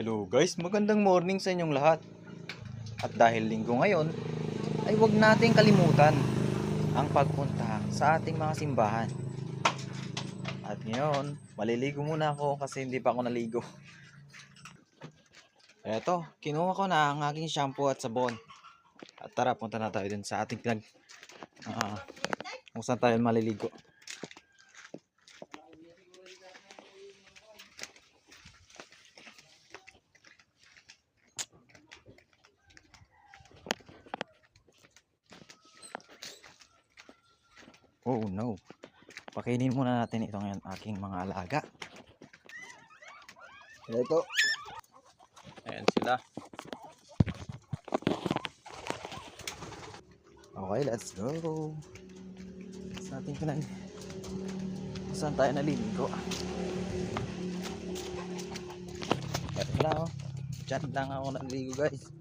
Hello guys, magandang morning sa inyong lahat. At dahil linggo ngayon, ay huwag nating kalimutan ang pagpunta sa ating mga simbahan. At ngayon, maliligo muna ako kasi hindi pa ako naligo. Eto, kinuha ko na ang aking shampoo at sabon. At tara, punta na tayo dun sa ating pinag... ah kung saan tayo maliligo. Oh no. Pakainin muna natin ito ngayon aking mga alaga. Ito. Ayan sila. Okay, let's go. Sa ating pinag... Saan tayo naliligo? Ito lang oh. Diyan lang ako naliligo guys.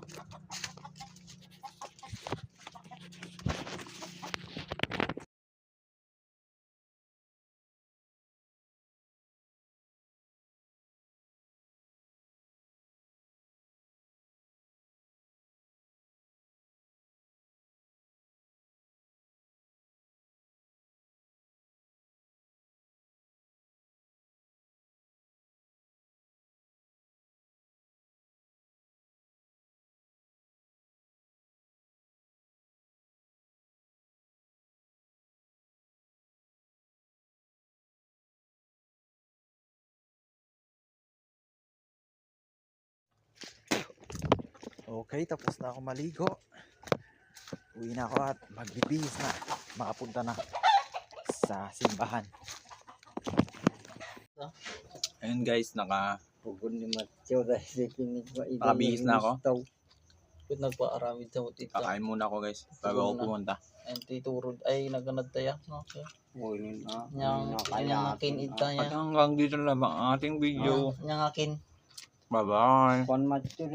Okay, tapos na ako maligo. Uwi na ako at magbibihis na. Makapunta na sa simbahan. Ayun guys, naka Pugod ni Matyo dahil. Nakabihis na ako? Kung nagpaaramid sa utita. kakain muna ako guys bago ako pumunta. Ang titurod ay naganad tayo. No? So, Uy, na. Yang yang akin ita At niya. hanggang dito na lang ang ating video. Yang akin. Bye-bye. Kon matyo.